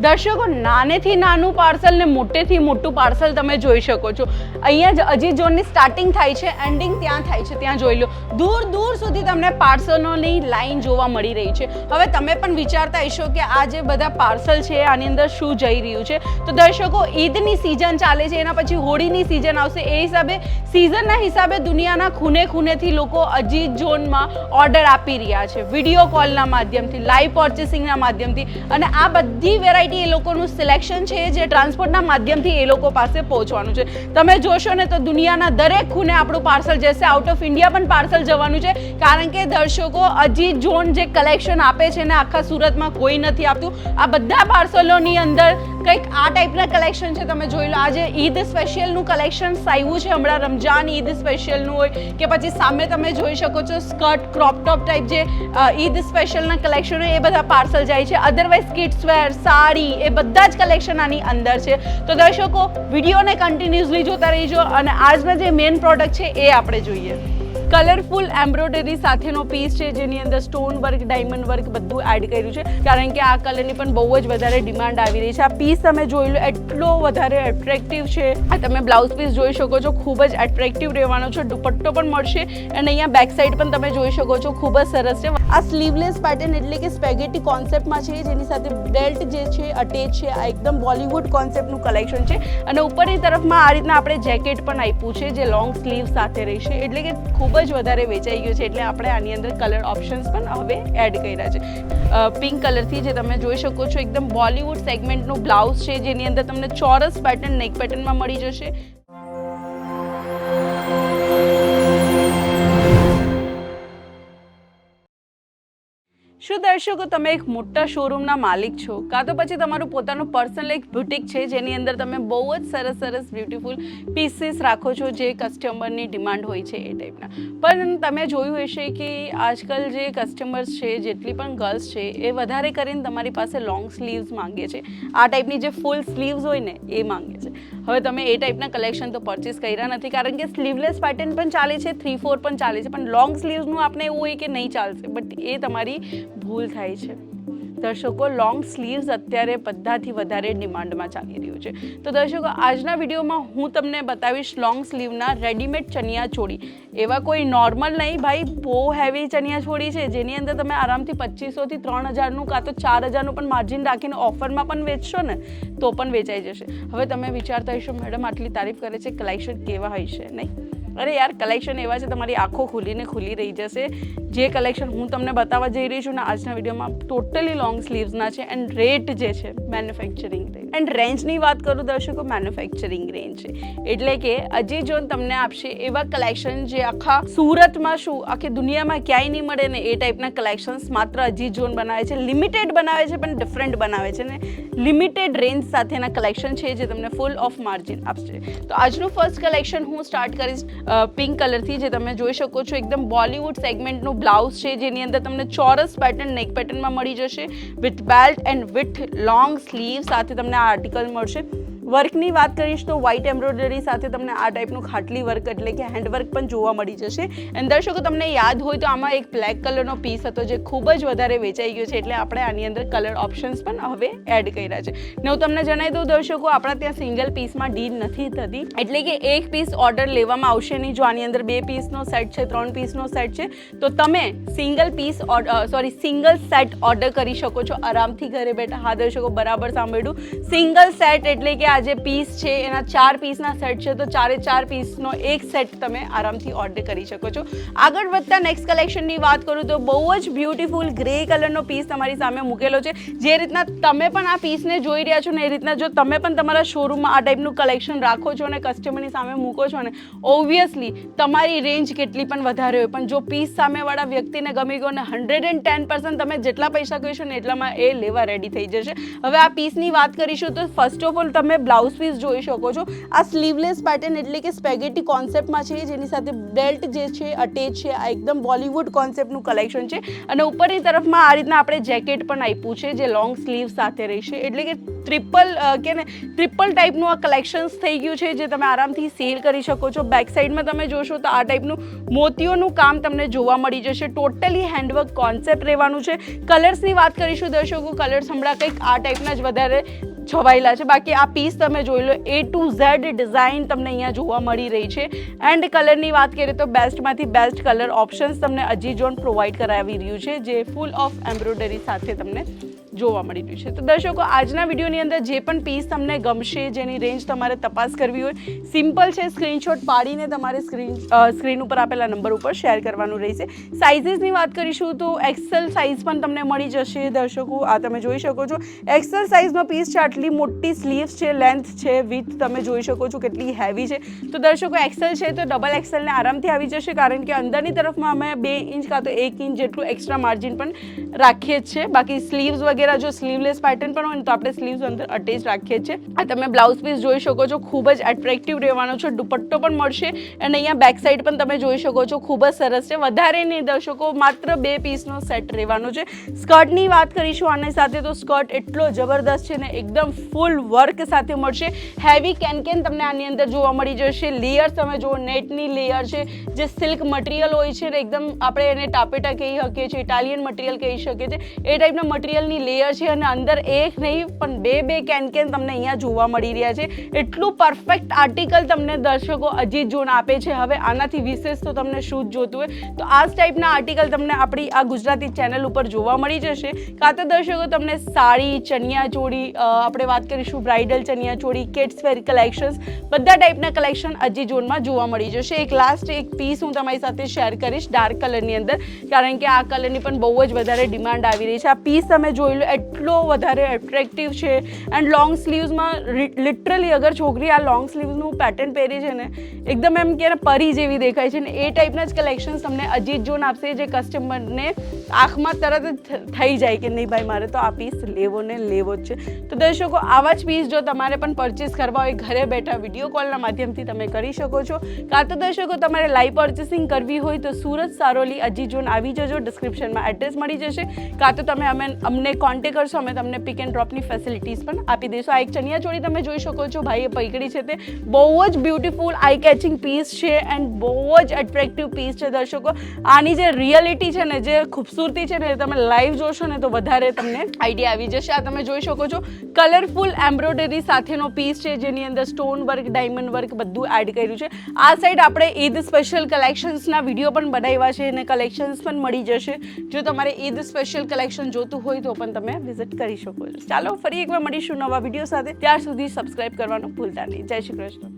દર્શકો, નાનેથી નાનું પાર્સલ ને મોટેથી મોટું પાર્સલ તમે જોઈ શકો છો. અહીંયા જ અજીત ઝોનની સ્ટાર્ટિંગ થાય છે એન્ડિંગ ત્યાં થાય છે, ત્યાં જોઈ લો. દૂર દૂર સુધી તમને પાર્સલોની લાઈન જોવા મળી રહી છે. હવે તમે પણ વિચારતા હશો કે આ જે બધા પાર્સલ છે, આની અંદર શું જઈ રહ્યું છે? તો દર્શકો, ઈદની સિઝન ચાલે છે, એના પછી હોળીની સિઝન આવશે. એ હિસાબે સિઝનના હિસાબે દુનિયાના ખૂને ખૂનેથી લોકો અજીત ઝોનમાં ઓર્ડર આપી રહ્યા છે. વીડિયો કોલના માધ્યમથી લાઈવ પર્ચેસિંગના માધ્યમથી. અને આ બધી વેરાયટી એ લોકોનું સિલેક્શન છે જે ટ્રાન્સપોર્ટના માધ્યમથી એ લોકો પાસે પહોંચવાનું છે. તમે જોશો ને તો દુનિયાના દરેક ખૂણે આપણું પાર્સલ જશે. આઉટ ઓફ ઇન્ડિયા પણ પાર્સલ જવાનું છે. કારણ કે દર્શકો અજીત ઝોન જે કલેક્શન આપે છે ને આખા સુરતમાં કોઈ નથી આપતું. આ બધા પાર્સલોની અંદર કંઈક આ ટાઈપના કલેક્શન છે, તમે જોઈ લો. આજે ઈદ સ્પેશિયલનું કલેક્શન આવ્યું છે, હમણાં રમજાન ઈદ સ્પેશિયલનું હોય કે પછી સામે તમે જોઈ શકો છો સ્કર્ટ ક્રોપ ટોપ ટાઈપ જે ઈદ સ્પેશિયલના કલેક્શન હોય, એ બધા પાર્સલ જાય છે. અધરવાઇઝ કિડ્સ વેર સાડી, એ બધા જ કલેક્શન આની અંદર છે. તો દર્શકો વિડીયોને કન્ટિન્યુઅસલી જોતા રહીજો અને આજના જે મેઇન પ્રોડક્ટ છે, એ આપણે જોઈએ. કલરફુલ એમ્બ્રોઇડરી સાથેનો પીસ છે, જેની અંદર સ્ટોન વર્ક ડાયમંડ વર્ક બધું એડ કર્યું છે. કારણ કે આ કલરની પણ બહુ જ વધારે ડિમાન્ડ આવી રહી છે. આ પીસ તમે જોઈ લો, એટલો વધારે એટ્રેક્ટિવ છે. આ તમે બ્લાઉઝ પીસ જોઈ શકો છો, ખૂબ જ એટ્રેક્ટિવ રહેવાનો છે. દુપટ્ટો પણ મળશે અને અહીંયા બેક સાઈડ પણ તમે જોઈ શકો છો, ખૂબ જ સરસ છે. આ સ્લીવલેસ પેટર્ન એટલે કે સ્પેગેટી કોન્સેપ્ટમાં છે, જેની સાથે બેલ્ટ જે છે અટેચ છે, આ એકદમ બોલિવૂડ કોન્સેપ્ટનું કલેક્શન છે. અને ઉપરની તરફમાં આ રીતના આપણે જેકેટ પણ આપ્યું છે, જે લોંગ સ્લીવ સાથે રહેશે. એટલે કે ખૂબ જ વધારે વેચાઈ ગયું છે એટલે આપણે આની અંદર કલર ઓપ્શન્સ પણ હવે એડ કર્યા છે. પિંક કલરથી જે તમે જોઈ શકો છો, એકદમ બોલિવૂડ સેગમેન્ટનું બ્લાઉઝ છે, જેની અંદર તમને ચોરસ પેટર્ન નેક પેટર્નમાં મળી જશે. શું દર્શકો, તમે એક મોટા શોરૂમના માલિક છો. કાં તો પછી તમારું પોતાનું પર્સનલ એક બ્યુટિક છે, જેની અંદર તમે બહુ જ સરસ સરસ બ્યુટીફુલ પીસીસ રાખો છો, જે કસ્ટમરની ડિમાન્ડ હોય છે એ ટાઈપના પણ તમે જોયું હશે કે આજકાલ જે કસ્ટમર્સ છે, જેટલી પણ ગર્લ્સ છે, એ વધારે કરીને તમારી પાસે લોંગ સ્લીવ્સ માંગે છે. આ ટાઈપની જે ફૂલ સ્લીવ્સ હોય ને, એ માંગે છે. હવે તમે એ ટાઈપના કલેક્શન તો પરચેસ કર્યા નથી, કારણ કે સ્લીવલેસ પેટર્ન પણ ચાલે છે થ્રી ફોર પણ ચાલે છે, પણ લોંગ સ્લીવ્સનું આપણે એવું હોય કે નહીં ચાલશે બટ એ તમારી ભૂલ થાય છે. દર્શકો લોંગ સ્લીવ્સ અત્યારે બધાથી વધારે ડિમાન્ડમાં ચાલી રહ્યું છે. તો દર્શકો, આજના વિડીયોમાં હું તમને બતાવીશ લોંગ સ્લીવના રેડીમેડ ચણિયા ચોળી. એવા કોઈ નોર્મલ નહીં, ભાઈ, બહુ હેવી ચણિયા ચોળી છે, જેની અંદર તમે આરામથી પચીસોથી ત્રણ હજારનું કાં તો ચાર હજારનું પણ માર્જિન રાખીને ઓફરમાં પણ વેચશો ને, તો પણ વેચાઈ જશે. હવે તમે વિચારતા હશો, મેડમ, આટલી તારીફ કરે છે કલેક્શન કેવા હશે નહીં. અરે યાર કલેક્શન એવા છે, તમારી આંખો ખુલીને ખુલી રહી જશે. જે કલેક્શન હું તમને બતાવવા જઈ રહી છું ને, આજના વિડીયોમાં ટોટલી લોંગ સ્લીવ્સના છે એન્ડ રેટ જે છે મેન્યુફેક્ચરિંગ રેન્જ એન્ડ રેન્જની વાત કરું દર્શકો મેન્યુફેક્ચરિંગ રેન્જ છે. એટલે કે અજય જોન તમને આપશે એવા કલેક્શન જે આખા સુરતમાં શું, આખી દુનિયામાં ક્યાંય નહીં મળે ને એ ટાઈપના કલેક્શન્સ માત્ર અજય જોન બનાવે છે. લિમિટેડ બનાવે છે, પણ ડિફરન્ટ બનાવે છે ને લિમિટેડ રેન્જ સાથેના કલેક્શન છે જે તમને ફૂલ ઓફ માર્જિન આપશે. તો આજનું ફર્સ્ટ કલેક્શન હું સ્ટાર્ટ કરીશ પિંક કલરથી જે તમે જોઈ શકો છો એકદમ બોલિવૂડ સેગમેન્ટનું બ્લાઉઝ છે, જેની અંદર તમને ચોરસ પેટર્ન નેક પેટર્નમાં મળી જશે. With belt and with long sleeve સાથે તમને આ આર્ટિકલ મળશે. વર્કની વાત કરીશ તો વ્હાઇટ એમ્બ્રોઇડરી સાથે તમને આ ટાઈપનું ખાટલી વર્ક એટલે કે હેન્ડવર્ક પણ જોવા મળી જશે. અને દર્શકો, તમને યાદ હોય તો આમાં એક બ્લેક કલરનો પીસ હતો જે ખૂબ જ વધારે વેચાઈ ગયો છે એટલે આપણે આની અંદર કલર ઓપ્શન્સ પણ હવે એડ કર્યા છે. ને હું તમને જણાવી દઉં, દર્શકો, આપણા ત્યાં સિંગલ પીસમાં ડીલ નથી થતી. એટલે કે એક પીસ ઓર્ડર લેવામાં આવશે નહીં, જો આની અંદર બે પીસનો સેટ છે, ત્રણ પીસનો સેટ છે, તો તમે single piece sorry single set order કરી શકો છો. આરામથી ઘરે બેઠા. હા, દર્શકો, બરાબર સાંભળ્યું. સિંગલ સેટ એટલે કે આ જે પીસ છે, એના ચાર પીસના સેટ છે, તો ચારે ચાર પીસનો એક સેટ તમે આરામથી ઓર્ડર કરી શકો છો. આગળ વધતા નેક્સ્ટ કલેક્શનની વાત કરું તો બહુ જ બ્યુટીફુલ ગ્રે કલરનો પીસ તમારી સામે મૂકેલો છે. જે રીતના તમે પણ આ પીસને જોઈ રહ્યા છો ને એ રીતના જો તમે પણ તમારા શોરૂમમાં આ ટાઈપનું કલેક્શન રાખો છો અને કસ્ટમરની સામે મૂકો છો ને ઓબ્વિયસલી તમારી રેન્જ કેટલી પણ વધારે હોય. પણ જો પીસ સામેવાળા વ્યક્તિને ગમી ગયો ને હંડ્રેડ એન્ડ ટેન પર્સન્ટ તમે જેટલા પૈસા કહીશો ને એટલામાં એ લેવા રેડી થઈ જશે. હવે આ પીસની વાત કરીશું તો ફર્સ્ટ ઓફ ઓલ તમે બ્લાઉઝ પીસ જોઈ શકો છો. આ સ્લીવલેસ પેટર્ન એટલે કે સ્પેગેટી કોન્સેપ્ટમાં છે, જેની સાથે બેલ્ટ જે છે અટેચ છે, આ એકદમ બોલિવૂડ કોન્સેપ્ટનું કલેક્શન છે. અને ઉપરની તરફમાં આ રીતના આપણે જેકેટ પણ આપ્યું છે, જે લોંગ સ્લીવ સાથે રહેશે. એટલે કે ટ્રિપલ કે ને ટ્રિપલ ટાઈપનું આ કલેક્શન્સ થઈ ગયું છે, જે તમે આરામથી સેલ કરી શકો છો. બેક સાઈડમાં તમે જોશો તો આ ટાઈપનું મોતીઓનું કામ તમને જોવા મળી જશે. ટોટલી હેન્ડવર્ક કોન્સેપ્ટ રહેવાનું છે. કલર્સની વાત કરીશું દર્શકો કલર્સ હમણાં કંઈક આ ટાઈપના જ વધારે છવાયેલા છે. બાકી આ પીસ તમે જોઈ લો એ ટુ ઝેડ ડિઝાઇન તમને અહીંયા જોવા મળી રહી છે. એન્ડ કલરની વાત કરીએ તો બેસ્ટમાંથી બેસ્ટ કલર ઓપ્શન્સ તમને અજીજોન પ્રોવાઈડ કરાવી રહ્યું છે, જે ફૂલ ઓફ એમ્બ્રોઇડરી સાથે તમને જોવા મળી રહ્યું છે. તો દર્શકો, આજના વિડીયોની અંદર જે પણ પીસ તમને ગમશે, જેની રેન્જ તમારે તપાસ કરવી હોય સિમ્પલ છે સ્ક્રીનશોટ પાડીને તમારે સ્ક્રીન સ્ક્રીન ઉપર આપેલા નંબર ઉપર શેર કરવાનું રહેશે. સાઇઝીસની વાત કરીશું તો એક્સેલ સાઇઝ પણ તમને મળી જશે, દર્શકો. આ તમે જોઈ શકો છો. એક્સેલ સાઇઝનો પીસ છે, આટલી મોટી સ્લીવ્સ છે લેન્થ છે વિથ તમે જોઈ શકો છો કેટલી હેવી છે. તો દર્શકો એક્સેલ છે તો ડબલ એક્સેલને આરામથી આવી જશે, કારણ કે અંદરની તરફમાં અમે બે ઇંચ કાં તો એક ઇંચ જેટલું એક્સ્ટ્રા માર્જિન પણ રાખીએ જ છે બાકી સ્લીવ્સ વગેરે જો સ્લીવલેસ પેટર્ન પણ હોય ને તો આપણે સ્લીવ્સ અંદર અટેચ રાખીએ છીએ. આ તમે બ્લાઉઝ પીસ જોઈ શકો છો, ખૂબ જ એટ્રેક્ટિવ રહેવાનો છે. દુપટ્ટો પણ મળશે અને અહીંયા બેક સાઈડ પણ તમે જોઈ શકો છો, ખૂબ જ સરસ છે. વધારે નહીં દર્શકો, માત્ર બે પીસનો સેટ રહેવાનો છે. સ્કર્ટની વાત કરીશું, આની સાથે તો સ્કર્ટ એટલો જબરદસ્ત છે ને એકદમ ફૂલ વર્ક સાથે મળશે. હેવી કેન કેન તમને આની અંદર જોવા મળી જશે. લેયર તમે જુઓ નેટની લેયર છે. જે સિલ્ક મટીરિયલ હોય છે ને, એકદમ આપણે એને ટાપેટા કહી શકીએ છીએ ઇટાલિયન મટીરિયલ કહી શકીએ છીએ. એ ટાઈપના મટીરિયલની લેયર છે અને અંદર એક નહીં, પણ બે બે કેન કેન તમને અહીંયા જોવા મળી રહ્યા છે. એટલું પરફેક્ટ આર્ટિકલ તમને દર્શકો અજીત જોન આપે છે. હવે આનાથી વિશેષ તો તમને શું જ જોતું હોય, તો આ ટાઈપના આર્ટિકલ તમને આપણી આ ગુજરાતી ચેનલ ઉપર જોવા મળી જશે. કાં તો દર્શકો તમને સાડી, ચણિયા ચોળી આપણે વાત કરીશું bridal chaniya choli kids wear collections બધા ટાઈપના કલેક્શન અજી ઝોનમાં જોવા મળી જશે. એક લાસ્ટ એક પીસ હું તમારી સાથે શેર કરીશ ડાર્ક કલરની અંદર, કારણ કે આ કલરની પણ બહુ જ વધારે ડિમાન્ડ આવી રહી છે. આ પીસ તમે જોઈ લો એટલો વધારે એટ્રેક્ટિવ છે. એન્ડ લોંગ સ્લીવ્સમાં લિટરલી અગર છોકરી આ લોંગ સ્લીવ્સનું પેટર્ન પહેરી છે ને, એકદમ એમ કે પરી જેવી દેખાય છે ને, એ ટાઈપના જ કલેક્શન્સ તમને અજીત જોન આપશે, જે કસ્ટમરને આંખમાં તરત જ થઈ જાય કે નહીં ભાઈ, મારે તો આ પીસ લેવો ને લેવો જ છે. તો દર્શકો, આવા જ પીસ જો તમારે પણ પરચેસ કરવા હોય, ઘરે બેઠા વીડિયો કોલના માધ્યમથી તમે કરી શકો છો. કાં તો દર્શકો, તમારે લાઈવ પર્ચેસિંગ કરવી હોય, તો સુરત સારોલી અજી ઝોન આવી જજો ડિસ્ક્રિપ્શનમાં એડ્રેસ મળી જશે. કાં તો તમે અમે અમને કોન્ટેક કરશો, અમે તમને પિક એન્ડ ડ્રોપની ફેસિલિટીઝ પણ આપી દઈશું. આ એક ચણિયાચોળી તમે જોઈ શકો છો ભાઈએ પૈકડી છે તે. બહુ જ બ્યુટિફુલ આઈ કેચિંગ પીસ છે એન્ડ બહુ જ એટ્રેક્ટિવ પીસ છે, દર્શકો. આની જે રિયલિટી છે ને, જે ખૂબસૂરતી છે ને, એ તમે લાઈવ જોશો ને, તો વધારે તમને આઈડિયા આવી જશે. આ તમે જોઈ શકો છો કલરફુલ એમ્બ્રોઇડરી સાથેનો પીસ છે, જેની અંદર સ્ટોન વર્ક ડાયમંડ વર્ક બધું એડ કર્યું છે. આ સાઈડ આપણે ઈદ સ્પેશિયલ કલેક્શન્સના વીડિયો પણ બનાવ્યા છે અને કલેક્શન્સ પણ મળી જશે. જો તમારે ઈદ સ્પેશિયલ કલેક્શન જોતું હોય તો પણ તમે વિઝિટ કરી શકો છો. ચાલો, ફરી એકવાર મળીશું નવા વીડિયો સાથે. ત્યાર સુધી સબસ્ક્રાઇબ કરવાનું ભૂલતા નહીં. જય શ્રી કૃષ્ણ.